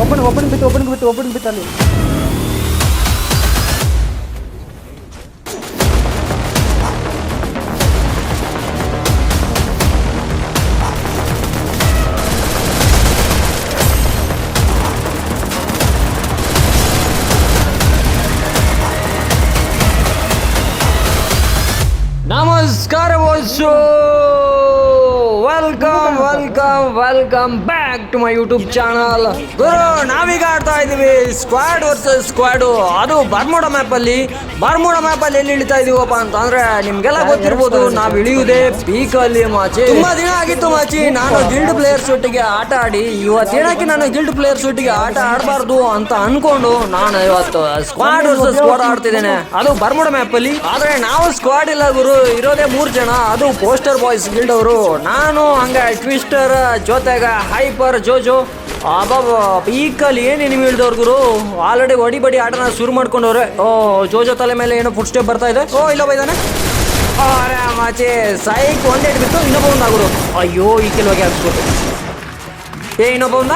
Open open ಬಿತ್ತು open ಬಿತ್ತು open ಬಿತ್ತು ಅಲ್ಲಿ. ನಮಸ್ಕಾರ welcome welcome welcome back to my YouTube channel ಗುರು ನಾವೀಗ ಆಡ್ತಾ ಇದೀವಿ ಸ್ಕ್ವಾಡ್ ವರ್ಸಸ್ ಸ್ಕ್ವಾಡು ಅದು ಬರ್ಮೋಡ ಮ್ಯಾಪ್ ಅಲ್ಲಿ. ಬರ್ಮೋಡ ಮ್ಯಾಪ್ ಅಲ್ಲಿ ಎಲ್ಲಿ ಇಳಿತಾ ಇದೀವಪ್ಪ ಅಂತ ಅಂದ್ರೆ ನಿಮ್ಗೆಲ್ಲ ಗೊತ್ತಿರ್ಬೋದು ನಾವ್ ಇಳಿಯುವುದೇ ಪೀಕ್ ಅಲ್ಲಿ ಮಾಚಿ. ತುಂಬಾ ದಿನ ಆಗಿತ್ತು ಮಾಚಿ. ನಾನು ಗಿಲ್ಡ್ ಪ್ಲೇಯರ್ಸ್ ಒಟ್ಟಿಗೆ ಆಟ ಆಡಿ ಇವತ್ತು ಏನಕ್ಕೆ ನಾನು ಗಿಲ್ಡ್ ಪ್ಲೇಯರ್ಸ್ ಒಟ್ಟಿಗೆ ಆಟ ಆಡಬಾರ್ದು ಅಂತ ಅನ್ಕೊಂಡು ನಾನು ಇವತ್ತು ಸ್ಕ್ವಾಡ್ ವರ್ಸಸ್ ಸ್ಕ್ವಾಡ್ ಆಡ್ತಿದ್ದೇನೆ. ಅದು ಬರ್ಮುಡ ಮ್ಯಾಪ್ ಅಲ್ಲಿ. ಆದ್ರೆ ನಾವು ಸ್ಕ್ವಾಡ್ ಇಲ್ಲ ಗುರು. ಇರೋದೇ ಮೂರು ಜನ. ಅದು ಪೋಸ್ಟರ್ ಬಾಯ್ಸ್ ಗಿಲ್ಡ್ ಅವರು. ನಾನು ಹಂಗ ಟ್ವಿಸ್ಟರ್ ಜೊತೆಗೆ ಹೈಪರ್ ಜೋಜೋ ಅಬ್ಬಾಬ ಪೀಕಲ್ಲಿ ಏನು ನಿಮ್ಗೆ ಹೇಳಿದವ್ರು ಗುರು? ಆಲ್ರೆಡಿ ಒಡಿ ಬಡಿ ಆಟನ ಶುರು ಮಾಡ್ಕೊಂಡವ್ರೆ. ಓ ಜೋಜೋ ತಲೆ ಮೇಲೆ ಏನೋ ಫುಡ್ ಸ್ಟೆಪ್ ಬರ್ತಾ ಇದೆ. ಓ ಇಲ್ಲ ಬೈದಾನೆ ಅರೆ ಮಾಚೆ ಸೈಕ್ ಒಂದೇಟ್ ಬಿತ್ತು ಇನ್ನೊಬ್ಬ ಒಂದಾಗುರು ಅಯ್ಯೋ, ಈ ಕೆಲವಾಗಿ ಹಾಕ್ಸ್ಬಿಟ್ಟು ಏ, ಇನ್ನೊಬ್ಬ ಒಂದ?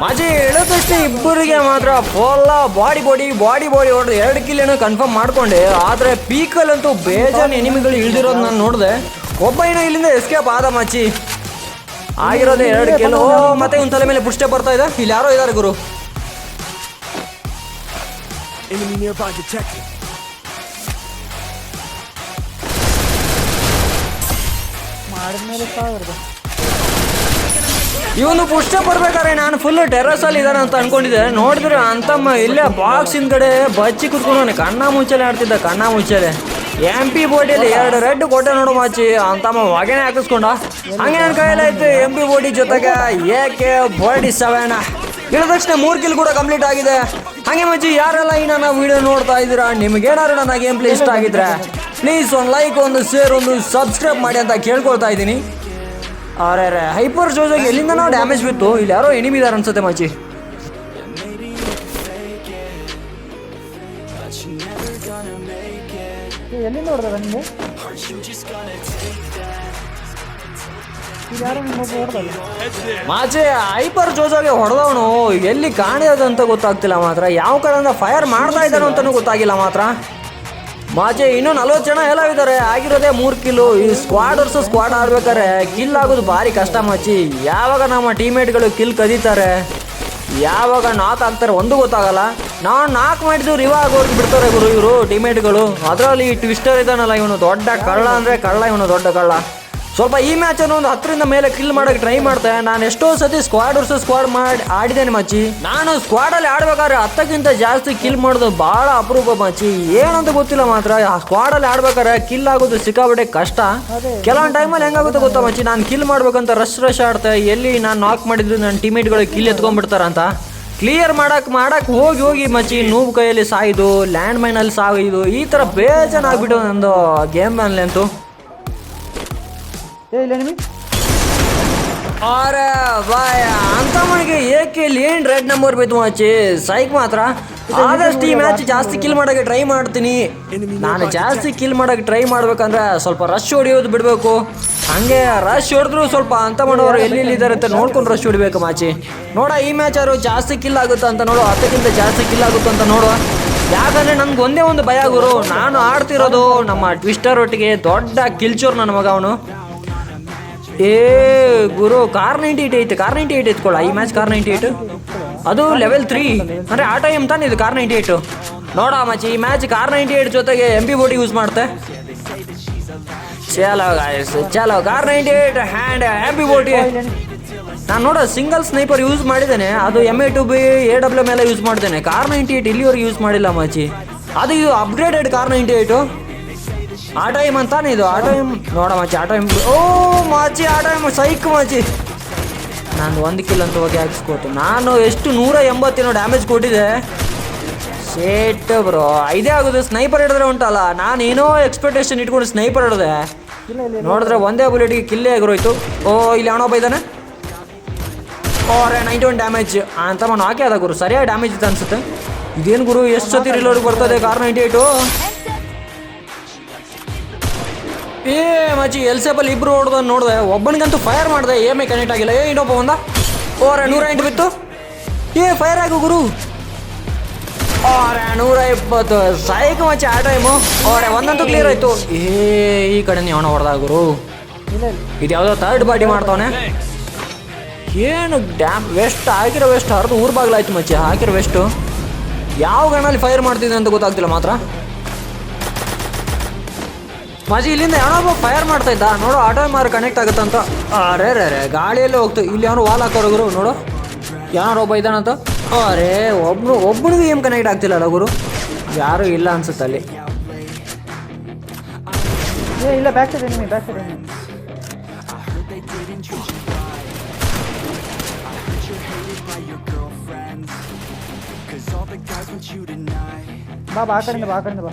ಮಾಜಿ ಹೇಳೋದಷ್ಟೇ ಇಬ್ಬರಿಗೆ ಮಾತ್ರ ಫೋಲ್ಲ ಬಾಡಿ ಬಾಡಿ ಬಾಡಿ ಬಾಡಿ ಹೊಡೆದು ಎರಡು ಕಿಲ್ ಏನೋ ಕನ್ಫರ್ಮ್ ಮಾಡ್ಕೊಂಡೆ. ಆದ್ರೆ ಪೀಕಲ್ಲಂತೂ ಬೇಜಾನ್ ಎನಿಮಿಗಳು ಇಳಿದಿರೋದು ನಾನು ನೋಡಿದೆ. ಒಬ್ಬ ಏನೋ ಇಲ್ಲಿಂದ ಎಸ್ಕೇಪ್ ಆದ ಮಚ್ಚಿ ಆಗಿರೋದೇ ಎರಡು ಕಿಲ್ ಓ ಮತ್ತೆ ಒಂದು ತಲೆ ಮೇಲೆ ಪುಷ್ಟೆ ಬರ್ತಾ ಇದೆ. ಇಲ್ಲಿ ಯಾರೋ ಇದಾರೆ ಗುರು. ಮಾಡಿದ್ಮೇಲೆ ಸಾವಿರದ. ಇವನು ಪುಷ್ಟ ಬರ್ಬೇಕಾದ್ರೆ ನಾನು ಫುಲ್ ಟೆರಸ್ ಅಲ್ಲಿ ಇದಾನೆ ಅಂತ ಅನ್ಕೊಂಡಿದ್ದೆ. ನೋಡಿದ್ರೆ ಅಂತಮ್ಮ ಇಲ್ಲೇ ಬಾಕ್ಸ್ ಹಿಂದ್ಗಡೆ ಬಚ್ಚಿ ಕುತ್ಕೊಂಡು ಕಣ್ಣ ಮುಚ್ಚಲೆ ಆಡ್ತಿದ್ದ, ಕಣ್ಣ ಮುಚ್ಚಲೆ. ಎಂ ಪಿ ಬೋಟಿಯಲ್ಲಿ ಎರಡು ರೆಡ್ ಕೊಟ್ಟೆ ನೋಡು ಮಾಚಿ. ಅಂತಮ್ಮ ಹೊಗೆನೆ ಹಾಕಿಸ್ಕೊಂಡ. ಹಂಗೆ ನನ್ನ ಕೈಯಲ್ಲಿ ಐತೆ ಎಂ ಪಿ ಬೋಟಿ ಜೊತೆಗೆ ಏಕೆ ಬೋಡಿ ಸೆವೆನ್ ಇಳಿದ ತಕ್ಷಣ ಮೂರು ಕಿಲ್ ಕೂಡ ಕಂಪ್ಲೀಟ್ ಆಗಿದೆ. ಹಂಗೆ ಮಚ್ಚಿ ಯಾರೆಲ್ಲ ಈ ನನ್ನ ವಿಡಿಯೋ ನೋಡ್ತಾ ಇದ್ದೀರಾ, ನಿಮ್ಗೇನಾದ್ರು ನನ್ನ ಗೇಮ್ ಪ್ಲೇ ಇಷ್ಟ ಆಗಿದ್ರೆ ಪ್ಲೀಸ್ ಒಂದು ಲೈಕ್ ಒಂದು ಶೇರ್ ಒಂದು ಸಬ್ಸ್ಕ್ರೈಬ್ ಮಾಡಿ ಅಂತ ಕೇಳ್ಕೊಳ್ತಾ ಇದ್ದೀನಿ. ಅರೆ ಅರೆ ಹೈಪರ್ ಜೋಜಾಗಿ ಎಲ್ಲಿಂದ ನಾವು ಡ್ಯಾಮೇಜ್ ಬಿತ್ತು. ಇಲ್ಲಿ ಯಾರೋ ಎನಿಮಿ ಇದಾರೆ ಅನ್ಸುತ್ತೆ ಮಾಜಿ. ಎಲ್ಲಿ ಇದು ಯಾರೋ ಮಾಚೆ ಹೈಪರ್ ಜೋಜಾಗೆ ಹೊಡೆದವನು ಎಲ್ಲಿ ಕಾಣಿರೋದು ಅಂತ ಗೊತ್ತಾಗ್ತಿಲ್ಲ ಮಾತ್ರ. ಯಾವ ಕಡೆಯಿಂದ ಫೈರ್ ಮಾಡ್ತಾ ಇದ್ದಾನೋ ಅಂತಲೂ ಗೊತ್ತಾಗಿಲ್ಲ ಮಾತ್ರ. ಮಾಚೆ ಇನ್ನೂ ನಲ್ವತ್ತು ಜನ ಎಲ್ಲ ಇದ್ದಾರೆ. ಆಗಿರೋದೇ ಮೂರು ಕಿಲು ಈ ಸ್ಕ್ವಾಡ್ ವರ್ಸಸ್ ಸ್ಕ್ವಾಡ್ ಆಡ್ಬೇಕಾರೆ ಕಿಲ್ ಆಗೋದು ಭಾರಿ ಕಷ್ಟ ಮಾಚಿ. ಯಾವಾಗ ನಮ್ಮ ಟೀಮೇಟ್ಗಳು ಕಿಲ್ ಕದೀತಾರೆ? ಯಾವಾಗ ನಾಕ್ ಆಗ್ತಾರೆ ಒಂದು ಗೊತ್ತಾಗಲ್ಲ. ನಾವು ನಾಕ್ ಮಾಡಿದ್ರು ರಿವ ಆಗೋರ್ಗೆ ಬಿಡ್ತಾರೆ ಗುರು ಇವರು ಟೀಮೇಟ್ಗಳು ಅದರಲ್ಲಿ ಟ್ವಿಸ್ಟರ್ ಇದ್ದಾನಲ್ಲ, ಇವನು ದೊಡ್ಡ ಕಳ್ಳ ಅಂದರೆ ಕಳ್ಳ, ಇವನು ದೊಡ್ಡ ಕಳ್ಳ. ಸ್ವಲ್ಪ ಈ ಮ್ಯಾಚ್ ಅನ್ನು ಒಂದು ಹತ್ತರಿಂದ ಮೇಲೆ ಕಿಲ್ ಮಾಡಕ್ಕೆ ಟ್ರೈ ಮಾಡ್ತೆ ನಾನು ಎಷ್ಟೋ ಸತಿ ಸ್ಕ್ವಾಡ್ ವರ್ಸಸ್ ಸ್ಕ್ವಾಡ್ ಮಾಡಿ ಆಡಿದ್ದೇನೆ ಮಚ್ಚಿ ನಾನು ಸ್ಕ್ವಾಡ್ ಅಲ್ಲಿ ಆಡ್ಬೇಕಾದ್ರೆ ಹತ್ತಕ್ಕಿಂತ ಜಾಸ್ತಿ ಕಿಲ್ ಮಾಡೋದು ಬಹಳ ಅಪರೂಪ ಮಚ್ಚಿ ಏನಂತ ಗೊತ್ತಿಲ್ಲ ಮಾತ್ರ ಆ ಸ್ಕ್ವಾಡ್ ಅಲ್ಲಿ ಆಡ್ಬೇಕಾದ್ರೆ ಕಿಲ್ ಆಗೋದು ಸಿಕ್ಕಾಬಿಟ್ಟೆ ಕಷ್ಟ. ಕೆಲವೊಂದು ಟೈಮಲ್ಲಿ ಹೆಂಗಾಗುತ್ತೆ ಗೊತ್ತಾ ಮಚ್ಚಿ ನಾನು ಕಿಲ್ ಮಾಡ್ಬೇಕಂತ ರಶ್ ರಶ್ ಆಡ್ತೆ ಎಲ್ಲಿ ನಾನು ನಾಕ್ ಮಾಡಿದ್ರು ನನ್ನ ಟೀಮೇಟ್ಗಳು ಕಿಲ್ ಎತ್ಕೊಂಡ್ಬಿಡ್ತಾರಂತ ಕ್ಲಿಯರ್ ಮಾಡಕ್ ಮಾಡಕ್ ಹೋಗಿ ಹೋಗಿ ಮಚ್ಚಿ ನೂಬ್ ಕೈಯಲ್ಲಿ ಸಾಯ್ದು ಲ್ಯಾಂಡ್ ಮೈನಲ್ಲಿ ಸಾಯಿದು ಈ ಥರ ಬೇಜಾನಾಗ್ಬಿಟ್ಟು ನಂದು ಗೇಮ್ ಅಲ್ಲಿ ಅಂತೂ. ಏ ಇಲ್ಲ ನಿಮಗೆ ಅರೆ ಬಾಯ. ಅಂತ ಮನೆಗೆ ಏಕೆ ಏನ್ ರೆಡ್ ನಂಬರ್ ಬೈತು ಮಾಚಿ ಸೈಕ್ ಮಾತ್ರ? ಆದಷ್ಟು ಈ ಮ್ಯಾಚ್ ಜಾಸ್ತಿ ಕಿಲ್ ಮಾಡೋಕೆ ಟ್ರೈ ಮಾಡ್ತೀನಿ. ನಾನು ಜಾಸ್ತಿ ಕಿಲ್ ಮಾಡೋಕೆ ಟ್ರೈ ಮಾಡ್ಬೇಕಂದ್ರೆ ಸ್ವಲ್ಪ ರಶ್ ಹೊಡಿಯೋದು ಬಿಡಬೇಕು. ಹಂಗೆ ರಶ್ ಹೊಡೆದ್ರು ಸ್ವಲ್ಪ ಅಂತ ಮಾಡೋರು ಎಲ್ಲಿ ಇದ್ದಾರೆ ಅಂತ ನೋಡ್ಕೊಂಡು ರಶ್ ಹೊಡಿಬೇಕು. ಮಾಚಿ. ನೋಡ ಈ ಮ್ಯಾಚ್ ಯಾರು ಜಾಸ್ತಿ ಕಿಲ್ ಆಗುತ್ತೆ ಅಂತ ನೋಡು ಅದಕ್ಕಿಂತ ಜಾಸ್ತಿ ಕಿಲ್ ಆಗುತ್ತೆ ಅಂತ ನೋಡುವ. ಯಾಕಂದ್ರೆ ನನ್ಗೆ ಒಂದೇ ಒಂದು ಭಯ ಗುರು ನಾನು ಆಡ್ತಿರೋದು ನಮ್ಮ ಟ್ವಿಸ್ಟರ್ ಒಟ್ಟಿಗೆ ದೊಡ್ಡ ಕಿಲ್ಚೋರ್ ನನ್ನ ಮಗ ಅವನು. ಏ, ಗುರು ಕಾರ್ ನೈಂಟಿ ಏಟ್ ಐತೆ ಕಾರ್ ನೈಂಟಿ ಏಟ್ ಎತ್ಕೊಳ್ಳ ಈ ಮ್ಯಾಚ್ ಕಾರ್ ನೈಂಟಿ ಏಟ್ ಅದು ಲೆವೆಲ್ ತ್ರೀ ಅಂದರೆ ಆ ಟೈಮ್ ತಾನೇ ಇದು ಕಾರ್ ನೈಂಟಿ ಏಟು ನೋಡ ಮಚ್ಚಿ ಈ ಮ್ಯಾಚ್ ಕಾರ್ ನೈಂಟಿ ಏಟ್ ಜೊತೆಗೆ ಎಂ ಬಿ ಬೋಟಿ ಯೂಸ್ ಮಾಡ್ತೆ. ಚಲೋ ಗಾಯಸ್ ಚಲೋ. Kar ninety eight hand M P ಬೋಟಿ ನಾನು ನೋಡೋ ಸಿಂಗಲ್ ಸ್ನೈಪರ್ ಯೂಸ್ ಮಾಡಿದ್ದೇನೆ. ಅದು M A two B A W ಮೇಲೆ ಯೂಸ್ ಮಾಡಿದ್ದೇನೆ. ಕಾರ್ ನೈಂಟಿ ಏಟ್ ಇಲ್ಲಿವರೆಗೆ ಯೂಸ್ ಮಾಡಿಲ್ಲ ಮಚ್ಚಿ ಅದು ಅಪ್ಗ್ರೇಡೆಡ್ ಕಾರ್ ನೈಂಟಿ ಏಟು ಆ ಟೈಮ್ ಅಂತಾನೆ ಇದು. ಆ ಟೈಮ್ ನೋಡ ಮಾಚಿ ಆ ಟೈಮ್ ಓ ಮಾಚಿ ಆ ಟೈಮ್ ಸೈಕ್ ಮಾಚಿ ನಾನು ಒಂದು ಕಿಲ್ ಅಂತ ಹೋಗಿ ಹಾಕಿಸ್ಕೊತು ನಾನು ಎಷ್ಟು ನೂರ ಎಂಬತ್ತೇನೋ ಡ್ಯಾಮೇಜ್ ಕೊಟ್ಟಿದೆ. ಶೇಟ್ ಬ್ರೋ ಇದೇ ಆಗೋದು ಸ್ನೈಪರ್ ಹಿಡಿದ್ರೆ ಉಂಟಲ್ಲ. ನಾನು ಏನೋ ಎಕ್ಸ್ಪೆಕ್ಟೇಷನ್ ಇಟ್ಕೊಂಡು ಸ್ನೈಪರ್ ಹಿಡಿದೆ. ನೋಡಿದ್ರೆ ಒಂದೇ ಬುಲೆಟ್ಗೆ ಕಿಲ್ಲೇ ಆಗಿರೋಯ್ತು ಓ, ಇಲ್ಲಿ ಅವನೊಬ್ಬ ಇದ್ದಾನೆ. ಓರೆ ನೈಂಟಿ ಒನ್ ಡ್ಯಾಮೇಜ್ ಅಂತ ನಾನು ಹಾಕಿ ಅದ ಗುರು. ಸರಿಯಾಗಿ ಡ್ಯಾಮೇಜ್ ಇತ್ತು ಅನ್ಸುತ್ತೆ. ಇದೇನು ಗುರು, ಎಷ್ಟು ಸತಿ ರಿಲೋಡ್ ಬರ್ತದೆ? ಕಾರ್ ನೈಂಟಿ ಏಟು ಏ ಮಚ್ಚಿ ಎಲ್ ಸೇಬಲ್ ಇಬ್ರು ಹೊಡೆದ ನೋಡಿದೆ. ಒಬ್ಬನಿಗಂತೂ ಫೈರ್ ಮಾಡಿದೆ. ಏಮೇ ಕನೆಕ್ಟ್ ಆಗಿಲ್ಲ. ಏ, ಇನ್ನೊಬ್ಬ ಬಂದ? ಓರೆ ನೂರ ಎಂಟು ಬಿತ್ತು. ಏ ಫೈರ್ ಆಗು, ಗುರು. ಓರೆ ನೂರ ಇಪ್ಪತ್ತು ಸೈಕ್ ಮಚ್ಚಿ ಆ ಟೈಮು ಓರೆ ಒಂದಂತೂ ಕ್ಲಿಯರ್ ಆಯ್ತು. ಏ, ಈ ಕಡೆ ನೀವು ಹೊಡೆದ, ಗುರು. ಇದು ಯಾವುದೋ ಥರ್ಡ್ ಪಾರ್ಟಿ ಮಾಡ್ತಾವನೆ. ಏನು ಡ್ಯಾಮ್ ವೆಸ್ಟ್ ಹಾಕಿರೋ ವೆಸ್ಟ್ ಹರಿದು ಊರ್ ಬಾಗ್ಲಾಯ್ತು ಮಚ್ಚಿ ಹಾಕಿರೋ ವೆಸ್ಟು ಯಾವ ಗಣ್ಣಲ್ಲಿ ಫೈರ್ ಮಾಡ್ತಿದ್ದೆ ಅಂತ ಗೊತ್ತಾಗ್ತಿಲ್ಲ ಮಾತ್ರ. ಮಾಜಿ ಇಲ್ಲಿಂದ ಯಾವನೊಬ್ಬ ಫೈರ್ ಮಾಡ್ತಾ ಇದ್ದ. ನೋಡು ಆಟೋ ಮಾರು ಕನೆಕ್ಟ್ ಅಂತ. ಅರೆ ರೇ ರೇ ಗಾಳಿಯಲ್ಲೇ ಹೋಗ್ತು. ಇಲ್ಲಿ ಯಾರು ವಾಲ್ ಹಾಕೋರು ನೋಡು. ಯಾರೋ ಒಬ್ಬ ಇದ್ದಾನಂತ ಅರೆ ಒಬ್ರು ಒಬ್ಬನಿಗೂ ಏನು ಕನೆಕ್ಟ್ ಆಗ್ತಿಲ್ಲ ಅಲ್ಲ ಗುರು. ಯಾರು ಇಲ್ಲ ಅನ್ಸುತ್ತೆ ಅಲ್ಲಿ. ಏ, ಇಲ್ಲ ಬ್ಯಾಕ್ ಸೈಡ್ ಬ್ಯಾಕ್ ಸೈಡ್ ಬಾ ಬಾ, ಆ ಕಡೆಯಿಂದ ಬಾ, ಆ ಕಡೆಯಿಂದ ಬಾ.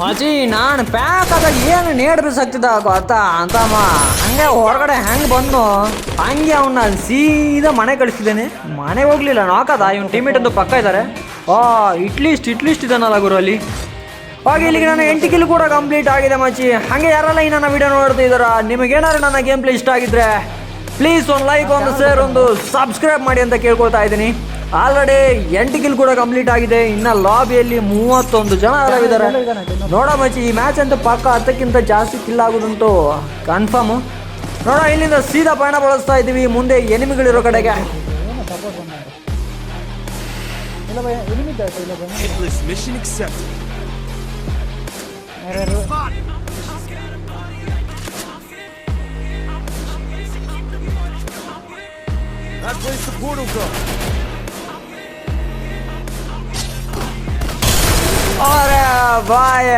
ಮಾಜಿ, ನಾನು ಪ್ಯಾಕ್ ಏನು ನೇಡ್ರು ಸಕ್ತಿದ ಗೊತ್ತಾ? ಅಂತಮ್ಮ. ಹಂಗೆ ಹೊರಗಡೆ ಹೆಂಗೆ ಬಂದು ಹಂಗೆ ಅವನ್ನ ಸೀದಾ ಮನೆ ಕಳಿಸಿದ್ದೇನೆ. ಮನೆಗೆ ಹೋಗ್ಲಿಲ್ಲ ನಾಕದ ಇವನ್ ಟೀಮೇಟ್ ಒಂದು ಪಕ್ಕ ಇದ್ದಾರೆ ಆ ಇಟ್ಲೀಸ್ಟ್ ಇಟ್ಲೀಸ್ಟ್ ಇದ್ದಾನಲ್ಲ ಗುರು ಅಲ್ಲಿ. ಹಾಗೆ ಇಲ್ಲಿಗೆ ನನ್ನ ಎಂಟು ಕಿಲ್ ಕೂಡ ಕಂಪ್ಲೀಟ್ ಆಗಿದೆ ಮಚ್ಚಿ ಹಾಗೆ ಯಾರೆಲ್ಲ ಈ ನನ್ನ ವಿಡಿಯೋ ನೋಡ್ತಾ ಇದ್ದಾರಾ? ನಿಮಗೇನಾದ್ರು ನನ್ನ ಗೇಮ್ ಪ್ಲೇ ಇಷ್ಟ ಆಗಿದ್ರೆ ಪ್ಲೀಸ್ ಒಂದು ಲೈಕ್ ಒಂದು ಶೇರ್ ಒಂದು ಸಬ್ಸ್ಕ್ರೈಬ್ ಮಾಡಿ ಅಂತ ಕೇಳ್ಕೊಳ್ತಾ ಇದ್ದೀನಿ. ಆಲ್ರೆಡಿ ಎಂಟು ಕಿಲ್ ಕೂಡ ಕಂಪ್ಲೀಟ್ ಆಗಿದೆ. ಇನ್ನು ಲಾಬಿಯಲ್ಲಿ ಮೂವತ್ತೊಂದು ಜನ ಇದ್ದಾರೆ ನೋಡ ಮಚ್ಚಿ ಈ ಮ್ಯಾಚ್ ಅಂತೂ ಪಕ್ಕ ಹತ್ತಕ್ಕಿಂತ ಜಾಸ್ತಿ ಕಿಲ್ ಆಗೋದಂತೂ ಕನ್ಫರ್ಮ್ ನೋಡ ಇಲ್ಲಿಂದ ಸೀದಾ ಪಯಣ ಬಳಸ್ತಾ ಇದ್ದೀವಿ. ಮುಂದೆ ಎನಿಮಿಗಳಿರೋ ಕಡೆಗೆ. That's where the portal ಭಯ ಬಾಯ.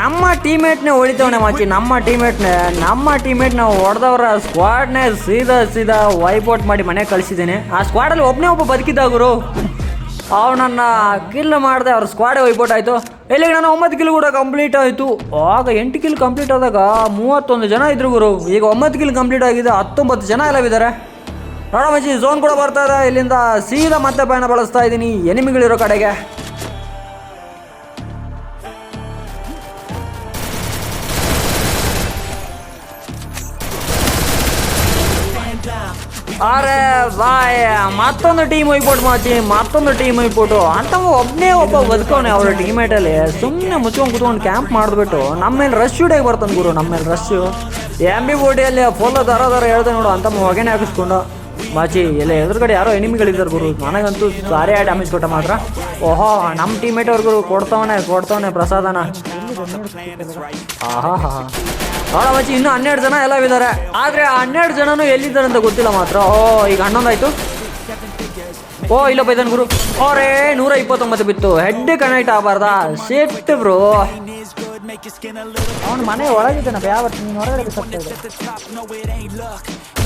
ನಮ್ಮ ಟೀಮೇಟ್ನೇ ಹೊಡಿತವನೆ ಮಾಚಿ ನಮ್ಮ ಟೀಮೇಟ್ನೇ ನಮ್ಮ ಟೀಮೇಟ್ನ ಹೊಡೆದವ್ರ ಸ್ಕ್ವಾಡ್ನೇ ಸೀದಾ ಸೀದಾ ವೈಪೌಟ್ ಮಾಡಿ ಮನೆ ಕಳಿಸಿದ್ದೇನೆ. ಆ ಸ್ಕ್ವಾಡಲ್ಲಿ ಒಬ್ಬನೇ ಒಬ್ಬ ಬದುಕಿದ್ದ ಗುರು. ಅವನನ್ನ ಕಿಲ್ ಮಾಡಿದೆ ಅವ್ರ ಸ್ಕ್ವಾಡೇ ವೈಪೌಟ್ ಆಯಿತು. ಇಲ್ಲಿಗೆ ನಾನು ಒಂಬತ್ತು ಕಿಲ್ ಕೂಡ ಕಂಪ್ಲೀಟ್ ಆಯಿತು. ಆಗ ಎಂಟು ಕಿಲ್ ಕಂಪ್ಲೀಟ್ ಆದಾಗ ಮೂವತ್ತೊಂದು ಜನ ಇದ್ರು ಗುರು. ಈಗ ಒಂಬತ್ತು ಕಿಲ್ ಕಂಪ್ಲೀಟ್ ಆಗಿದೆ, ಹತ್ತೊಂಬತ್ತು ಜನ ಎಲ್ಲ ಇದ್ದಾರೆ. ನೋಡ ಝೋನ್ ಕೂಡ ಬರ್ತಾ ಇದೆ. ಇಲ್ಲಿಂದ ಸೀದಾ ಮತ್ತೆ ಪಯಣ ಬಳಸ್ತಾ ಇದ್ದೀನಿ. ಎನಿಮಿಗಳಿರೋ ಕಡೆಗೆ. ಅರೆ ಬಾಯ್ ಮತ್ತೊಂದು ಟೀಮ್ ಹೋಗ್ಬಿಟ್ಟು ಮಾಚಿ ಮತ್ತೊಂದು ಟೀಮ್ ಹೋಗ್ಬಿಟ್ಟು ಅಂತ ಒಬ್ಬನೇ ಒಬ್ಬ ಬದುಕವನೆ ಅವ್ರ ಟೀಮೇಟಲ್ಲಿ ಸುಮ್ಮನೆ ಮುಚ್ಕೊಂಡು ಕುತ್ಕೊಂಡು ಕ್ಯಾಂಪ್ ಮಾಡಿದ್ಬಿಟ್ಟು ನಮ್ಮ ಮೇಲೆ ರಶ್ ಶೂಟಾಗಿ ಬರ್ತಾನೆ ಗುರು ನಮ್ಮ ಮೇಲೆ ರಶ್ಶು ಎಂ ಬಿ ಬೋಟಿಯಲ್ಲಿ ಫುಲ್ ದರ ದರ ಹೇಳ್ದೆ ನೋಡು ಅಂತ ಹೊಗೆನೆ ಹಾಕಿಸ್ಕೊಂಡು. ಮಾಚಿ, ಎಲ್ಲ ಎದುರುಗಡೆ ಯಾರೋ ಎನಿಮಿಗಳಿದ್ದಾರೆ ಗುರು, ನನಗಂತೂ ಸಾರಿ ಡ್ಯಾಮೇಜ್ ಕೊಟ್ಟ ಮಾತ್ರ. ಓಹೋ ನಮ್ಮ ಟೀಮೇಟ್ ಅವ್ರಿಗೂ ಕೊಡ್ತವನೆ ಕೊಡ್ತವನೆ ಪ್ರಸಾದನ. ಆಹಾ ಹಾ ಮಚ್ಚಿ, ಇನ್ನೂ ಹನ್ನೆರಡು ಜನ ಎಲ್ಲ ಇದ್ದಾರೆ ಆದ್ರೆ ಆ ಹನ್ನೆರಡು ಜನನು ಎಲ್ಲಿದ್ದಾರೆ ಅಂತ ಗೊತ್ತಿಲ್ಲ ಮಾತ್ರ. ಓ, ಈಗ ಹನ್ನೊಂದಾಯ್ತು. ಓ ಇಲ್ಲ ಬೈದನ್ ಗುರು. ಓರೇ, ನೂರ ಇಪ್ಪತ್ತೊಂಬತ್ತು ಬಿತ್ತು. ಹೆಡ್ ಕನೆಕ್ಟ್ ಆಗಬಾರ್ದ? ಸೇಫ್ಟ್ ಬ್ರೋ ಅವನು ಮನೆ ಒಳಗಿದ್ದಾನ ಯಾವತ್ತು ನೀನು ಹೊರಗಡೆ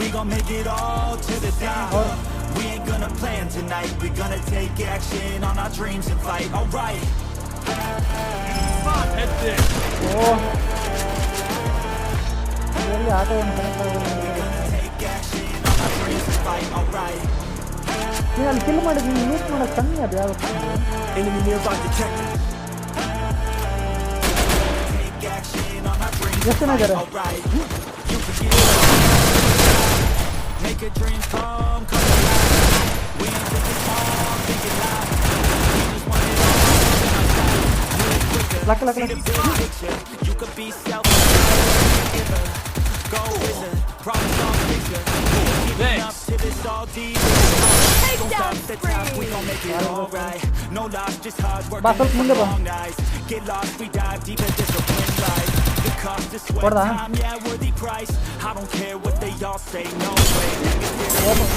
We gon' make it all to the top. We ain't gonna plan tonight. We gonna take action on our dreams and fight. Alright. ಓ ಎಲ್ಲಿ ಆಟೋವನ್ನು connect Take action on our dreams and fight. Alright. ನೀನು ಅಲ್ಲಿ kill ಮಾಡಿದ್ ನೀನು use ಮಾಡೋದು ಕಮ್ಮಿ ಅದು ಯಾವ Enemy nearby detected. Take action on our dreams. ಎಷ್ಟು ಜನ ಇದ್ದಾರೆ make your dreams come, come alive. We ain't thinking small, thinking loud. Lucky, lucky, the big. You could be self Go with it. Problem all we gon' make it alright. No lies, just hard work. Get lost, we dive deep life. போடுதா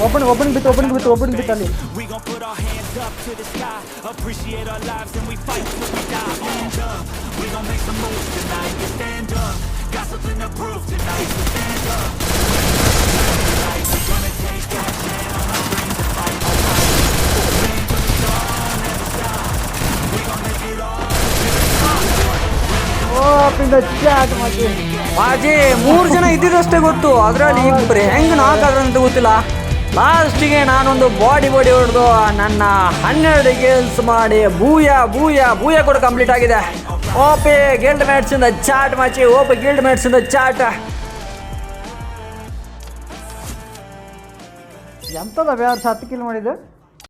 open open with open with open with Ali we gon put our hands up to the sky appreciate our lives and we fight till we die up we make some moves tonight you stand up got something to prove tonight stand up gonna chat ಮಾಡಿ ಮಾಜಿ ಮೂರು ಜನ ಇದ್ದಿದ್ದಷ್ಟೇ ಗೊತ್ತು. ಅದರಲ್ಲಿ ಇಬ್ಬರು ಹೆಂಗೆ ನಾಲ್ಕಾದ್ರ ಅಂತ ಗೊತ್ತಿಲ್ಲ. ಲಾಸ್ಟಿಗೆ ನಾನೊಂದು ಬಾಡಿ ಬಾಡಿ ಹೊಡೆದು ನನ್ನ ಹನ್ನೆರಡು ಗೇಲ್ಸ್ ಮಾಡಿ ಬೂಯ ಬೂಯ ಬೂಯ ಕೂಡ ಕಂಪ್ಲೀಟ್ ಆಗಿದೆ. ಓಪೆ ಗಿಲ್ಡ್ ಮ್ಯಾಟ್ಸಿಂದ ಚಾಟ್ ಮಾಚಿ ಓಪೆ ಗಿಲ್ಡ್ ಮ್ಯಾಟ್ಸಿಂದ ಚಾಟ್ ಎಂತದ ಬ್ಯಾರ್ಸ್ ಹತ್ತು ಕಿಲ್ ಮಾಡಿದ್ದು?